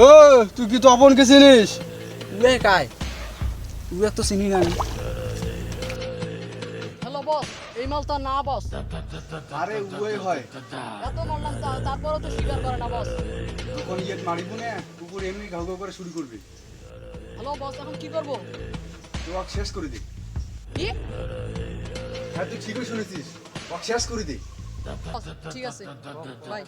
ও তুই কি তপনকে চিনিস লে কায় তুই তো চিনি না আমি। হ্যালো বস এই মাল তো না বস। আরে উই হয়। এত মারলাম তারপরেও তো স্বীকার করে না বস। তখন ইয়ে মারিব না কুকুর এমনি ঘাউ ঘাউ করে শুরু করবি। হ্যালো বস এখন কি করব? ওয়াক শেষ করে দে। কি? হ্যাঁ তুই ঠিকই শুনেছিস। ওয়াক শেষ করে দে। ঠিক আছে। বাই।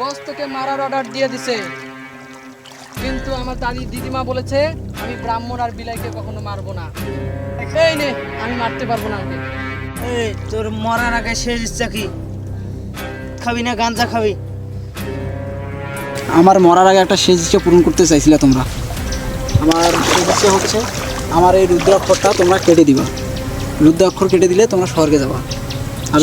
বস তোকে মারার অর্ডার দিয়ে দিছে। কিন্তু আমার দাদি দিদিমা বলেছে আমি ব্রাহ্মণ আর বিলাইকে কখনো মারবো না। এই নে আমি মারতে পারব না ওকে। এই তোর মরার আগে শেষ ইচ্ছা কি? খাবি না গাঞ্জা খাবি? আমার মরার আগে একটা শেষ ইচ্ছা পূরণ করতে চাইছিলে তোমরা। আমার শেষ ইচ্ছা হচ্ছে আমার এই রুদ্রাক্ষরটা তোমরা কেটে দিবা। রুদ্রাক্ষর কেটে দিলে তোমরা স্বর্গে যাবা। আর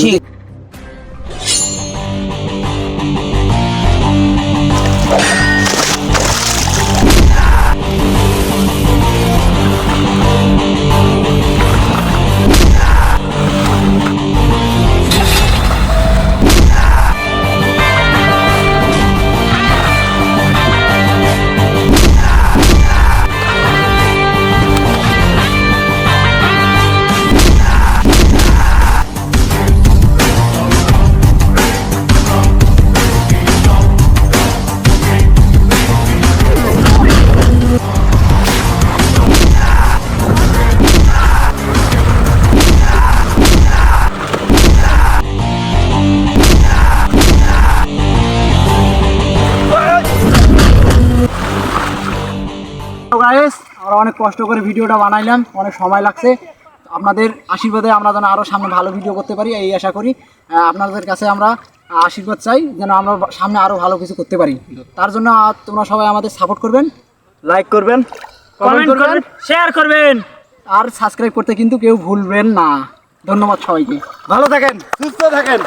আমরা অনেক কষ্ট করে ভিডিওটা বানাইলাম অনেক সময় লাগছে। আপনাদের আশীর্বাদে আমরা যেন আরও সামনে ভালো ভিডিও করতে পারি এই আশা করি। আপনাদের কাছে আমরা আশীর্বাদ চাই যেন আমরা সামনে আরও ভালো কিছু করতে পারি। তার জন্য তোমরা সবাই আমাদের সাপোর্ট করবেন লাইক করবেন কমেন্ট করবেন শেয়ার করবেন। আর সাবস্ক্রাইব করতে কিন্তু কেউ ভুলবেন না। ধন্যবাদ সবাইকে। ভালো থাকেন সুস্থ থাকেন।